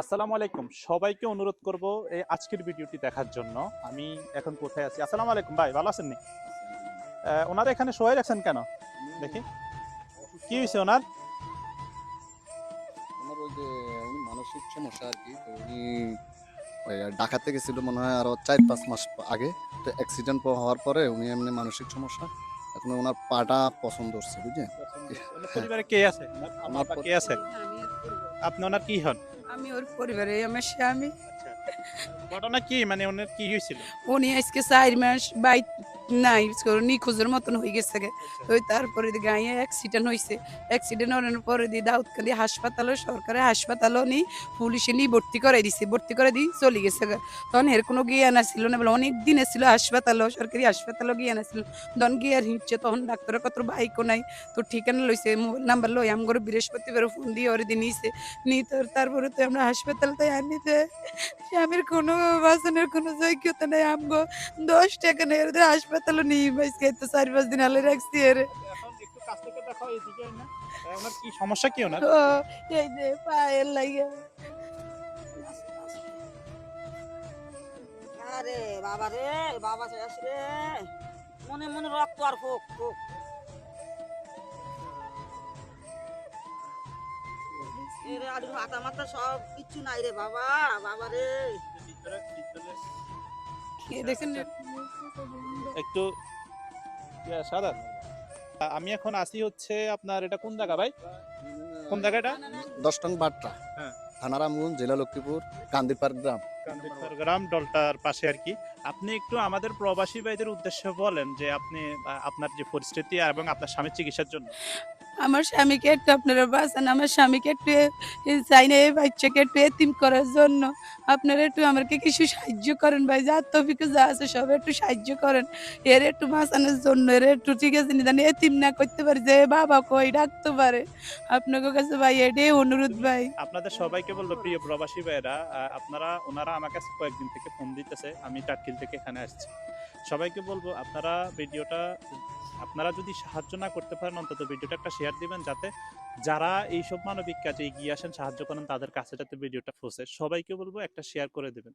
আসসালামু আলাইকুম। সবাইকে অনুরোধ করব এই আজকের ভিডিওটি দেখার জন্য। আমি এখন কোথায় আছি? আসসালামু আলাইকুম ভাই ভালো আছেন নি? ওনারা এখানে সবাই রাখছেন কেন? দেখি। কি হয়েছে ওনার? আমার ওই যে উনি মানসিক সমস্যা আর কি উনি ঢাকাতে গেছিল মনে হয় আরও চার পাঁচ মাস আগে তো অ্যাক্সিডেন্ট হওয়ার পরে উনি এমনি মানসিক সমস্যা। এখন ওনার পাটা পছন্দ হচ্ছে ওনার পরিবারে কে আছে? বাবা কে আছে। আপনি ওনার কি হন? আমি ওর পরিবারে আমার স্বামী। ঘটনা কি? মানে ওনার কি হয়েছিল? উনি আজকে চার মাস বাইক নাই করে নিখোঁজের মতন হয়ে গেছে গে। ওই তারপরে গায়ে অ্যাক্সিডেন্ট হয়েছে অ্যাক্সিডেন্ট হওয়ার পরে দি দাউদকান্দি হাসপাতালে সরকারি হাসপাতালও নি পুলিশে নিয়ে ভর্তি করে দিছে ভর্তি করে দিয়ে চলে গেছে তখন এর কোনো জ্ঞান আসছিল না বলে অনেক দিন ছিল হাসপাতালও সরকারি হাসপাতালও জ্ঞান আসছিল তখন গিয়ার হিঁচছে তখন ডাক্তারের কত বাইকও নাই তো ঠিকানা লইছে মোবাইল নাম্বার লই আমগর বৃহস্পতিবার ফোন দিয়ে ওরে দিয়ে নিছে। নি তোর তারপরে তো আমরা হাসপাতাল তাই আনিতে স্বামীর কোনো বাসনের কোনো যোগ্যতা নেই আমগো দশ টাকা নেই ওদের হাসপাতালে নিয়ে বাইসকে তো চার পাঁচ দিন আলে রাখছি এর কাছ না। কি সমস্যা কি ওনার? এই যে পায়ের লাগে। আরে বাবা রে বাবা শেষ রে মনে মনে রক্ত আর হোক হোক এরে আলু মাথা মাথা সব কিচ্ছু নাই রে বাবা বাবা রে। দেখেন। একটু সাদাত আমি এখন আসি হচ্ছে আপনার এটা কোন জায়গা ভাই? কোন জায়গাটা দশ টন বাট্টা হ্যাঁ। থানা জেলা লক্ষ্মীপুর কান্দিপার গ্রাম। গ্রাম ডলটার পাশে আর কি। আপনি একটু আমাদের প্রবাসী ভাইদের উদ্দেশ্যে বলেন যে আপনি আপনার যে পরিস্থিতি এবং আপনার স্বামীর চিকিৎসার জন্য। আমার স্বামীকে একটু আপনারা বাঁচান আমার স্বামীকে একটু চাই না এই বাচ্চাকে একটু এতিম করার জন্য। আপনারা একটু আমাকে কিছু সাহায্য করেন ভাই, যা তফিকে যা আছে সব একটু সাহায্য করেন। এর একটু বাঁচানোর জন্য, এর একটু ঠিক আছে, নিদান এতিম না করতে পারে, যে বাবা কই ডাকতে পারে। আপনাকে কাছে ভাই, এটাই অনুরোধ ভাই। আপনাদের সবাইকে বলব, প্রিয় প্রবাসী ভাইরা আপনারা, ওনারা আমার কাছে কয়েকদিন থেকে ফোন দিতেছে, আমি টাটকিল থেকে এখানে আসছি। সবাইকে বলব, আপনারা ভিডিওটা, আপনারা যদি সাহায্য না করতে পারেন, অন্তত ভিডিওটা একটা শেয়ার দিবেন যাতে যারা এইসব মানবিক কাজে এগিয়ে আসেন, সাহায্য করেন, তাদের কাছে যাতে ভিডিওটা পৌঁছে। সবাইকে বলব একটা শেয়ার করে দিবেন।